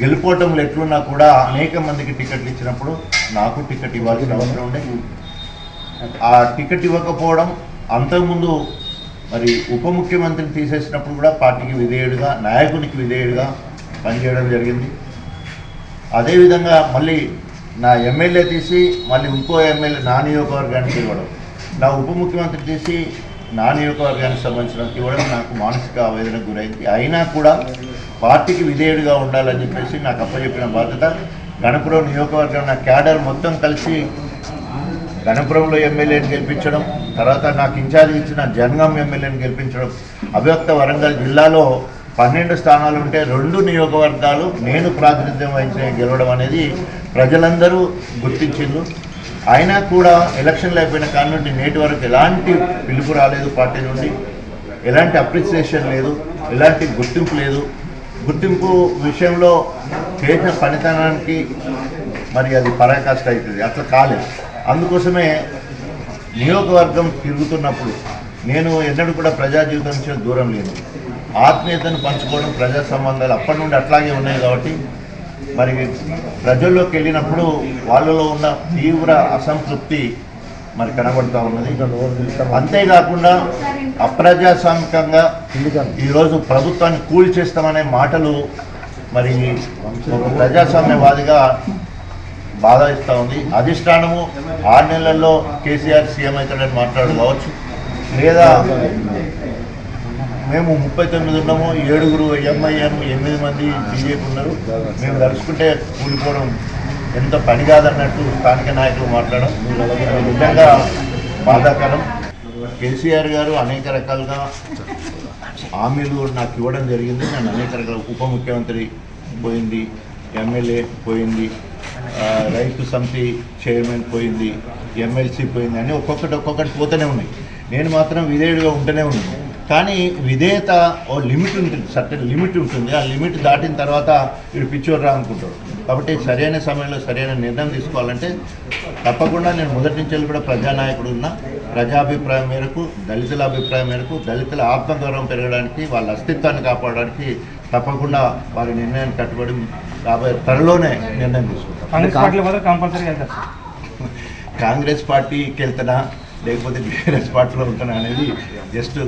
గెలుపోవటంలో ఎట్లున్నా కూడా అనేక మందికి టికెట్లు ఇచ్చినప్పుడు నాకు టికెట్ ఇవ్వాల్సిన అవసరం ఉండే. ఆ టికెట్ ఇవ్వకపోవడం అంతకుముందు మరి ఉప ముఖ్యమంత్రిని తీసేసినప్పుడు కూడా పార్టీకి విధేయుడిగా నాయకునికి విధేయుడిగా పనిచేయడం జరిగింది. అదేవిధంగా మళ్ళీ నా ఎమ్మెల్యే తీసి మళ్ళీ ఇంకో ఎమ్మెల్యే నా నియోజకవర్గానికి ఇవ్వడం. నా ఉప ముఖ్యమంత్రి తీసి నా నియోజకవర్గానికి సంబంధించిన ఇవ్వడం నాకు మానసిక ఆవేదనకు గురైంది. అయినా కూడా పార్టీకి విధేయుడిగా ఉండాలని చెప్పేసి నాకు అప్పచెప్పిన బాధ్యత. గణపురం నియోజకవర్గం నా క్యాడర్ మొత్తం కలిసి గణపురంలో ఎమ్మెల్యేని గెలిపించడం తర్వాత నాకు ఇన్ఛార్జ్ ఇచ్చిన జనగాం ఎమ్మెల్యేని గెలిపించడం అవ్యక్త వరంగల్ జిల్లాలో పన్నెండు స్థానాలు ఉంటే రెండు నియోజకవర్గాలు నేను ప్రాతినిధ్యం వహించిన గెలవడం అనేది ప్రజలందరూ గుర్తించిండ్రు. అయినా కూడా ఎలక్షన్లు అయిపోయిన కాని నుండి నేటి వరకు ఎలాంటి పిలుపు రాలేదు పార్టీ నుండి. ఎలాంటి అప్రిసియేషన్ లేదు ఎలాంటి గుర్తింపు లేదు. గుర్తింపు విషయంలో చేసిన పనితనానికి మరి అది పరాకాష్ట అవుతుంది. అట్లా కాలేదు. అందుకోసమే నియోగవర్గం తిరుగుతున్నప్పుడు నేను ఎన్నడూ కూడా ప్రజా జీవితం నుంచి దూరం లేను. ఆత్మీయతను పంచుకోవడం ప్రజా సంబంధాలు అప్పటి నుండి అట్లాగే ఉన్నాయి కాబట్టి మరి ప్రజల్లోకి వెళ్ళినప్పుడు వాళ్ళలో ఉన్న తీవ్ర అసంతృప్తి మరి కనబడుతూ ఉన్నది. అంతేకాకుండా అప్రజాస్వామికంగా ఈరోజు ప్రభుత్వాన్ని కూల్చేస్తామనే మాటలు మరి ప్రజాస్వామ్యవాదిగా బాధ ఇస్తూ ఉంది. అధిష్టానము ఆరు నెలల్లో కేసీఆర్ సీఎం అవుతాడని మాట్లాడు కావచ్చు లేదా మేము ముప్పై తొమ్మిది ఉన్నాము ఏడుగురు ఎంఐఎం ఎనిమిది మంది బీజేపీ ఉన్నారు. మేము తలుచుకుంటే కూలిపోవడం ఎంత పని కాదన్నట్టు స్థానిక నాయకులు మాట్లాడడం నిజంగా బాధాకరం. కేసీఆర్ గారు అనేక రకాలుగా హామీలు నాకు ఇవ్వడం జరిగింది. నేను అనేక రకాల ఉప ముఖ్యమంత్రి పోయింది ఎమ్మెల్యే పోయింది రైతు సమితి చైర్మన్ పోయింది ఎమ్మెల్సీ పోయింది అని ఒక్కొక్కటి ఒక్కొక్కటి పోతూనే ఉన్నాయి. నేను మాత్రం విధేయుడిగా ఉంటూనే ఉన్నాను. కానీ విధేయత ఓ లిమిట్ ఉంటుంది సర్టెన్ లిమిట్ ఉంటుంది. ఆ లిమిట్ దాటిన తర్వాత వీడు పిచ్చోర్రా అనుకుంటాడు. కాబట్టి సరైన సమయంలో సరైన నిర్ణయం తీసుకోవాలంటే తప్పకుండా నేను మొదటి నుంచి వెళ్ళి కూడా ప్రజానాయకుడు ఉన్నా. ప్రజాభిప్రాయం మేరకు దళితుల అభిప్రాయం మేరకు దళితుల ఆత్మగౌరవం పెరగడానికి వాళ్ళ అస్తిత్వాన్ని కాపాడడానికి తప్పకుండా వారి నిర్ణయాన్ని కట్టుబడి రాబోయే త్వరలోనే నిర్ణయం తీసుకుంటాం. కాంగ్రెస్ పార్టీకి వెళ్తానా లేకపోతే బీఆర్ఎస్ పార్టీలో ఉంటానా అనేది జస్ట్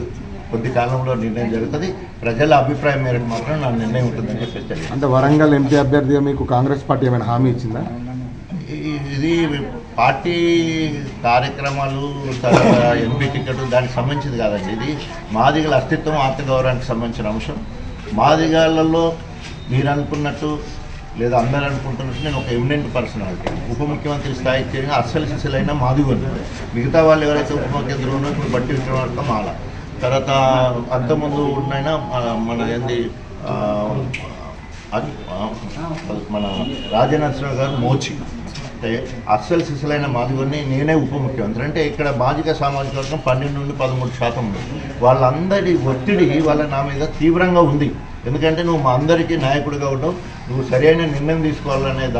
కొద్ది కాలంలో నిర్ణయం జరుగుతుంది. ప్రజల అభిప్రాయం మేరకు మాత్రం నా నిర్ణయం ఉంటుందని చెప్పేసి. అంటే వరంగల్ ఎంపీ అభ్యర్థిగా మీకు కాంగ్రెస్ పార్టీ ఏమైనా హామీ ఇచ్చిందా? ఇది పార్టీ కార్యక్రమాలు ఎంపీ టికెట్ దానికి సంబంధించింది కాదండి. ఇది మాదిగల అస్తిత్వం ఆత్మగౌరవానికి సంబంధించిన అంశం. మాదిగాలలో మీరు అనుకున్నట్టు లేదా అందరూ అనుకుంటున్నట్టు నేను ఒక ఎమినెంట్ పర్సనాలిటీ. ఉప ముఖ్యమంత్రి స్థాయికి చేరిన అస్సలు సిసలైన మాదిగోలు మిగతా వాళ్ళు ఎవరైతే ఉప ముఖ్యమంత్రి ఉన్నారో ఇప్పుడు బట్టి విక్రమార్క మాల. తర్వాత అంతకుముందు ఉన్నైనా మన ఏంది మన రాజనరసింహ గారు మోచి. అంటే అస్సలు సిసలైన మాదిగొని నేనే ఉప ముఖ్యమంత్రి. అంటే ఇక్కడ మాదిగ సామాజిక వర్గం పన్నెండు నుండి పదమూడు శాతం ఉంది. వాళ్ళందరి ఒత్తిడి వాళ్ళ నా మీద తీవ్రంగా ఉంది. ఎందుకంటే నువ్వు మా అందరికీ నాయకుడిగా ఉండవు. నువ్వు సరైన నిర్ణయం తీసుకోవాలనే దాని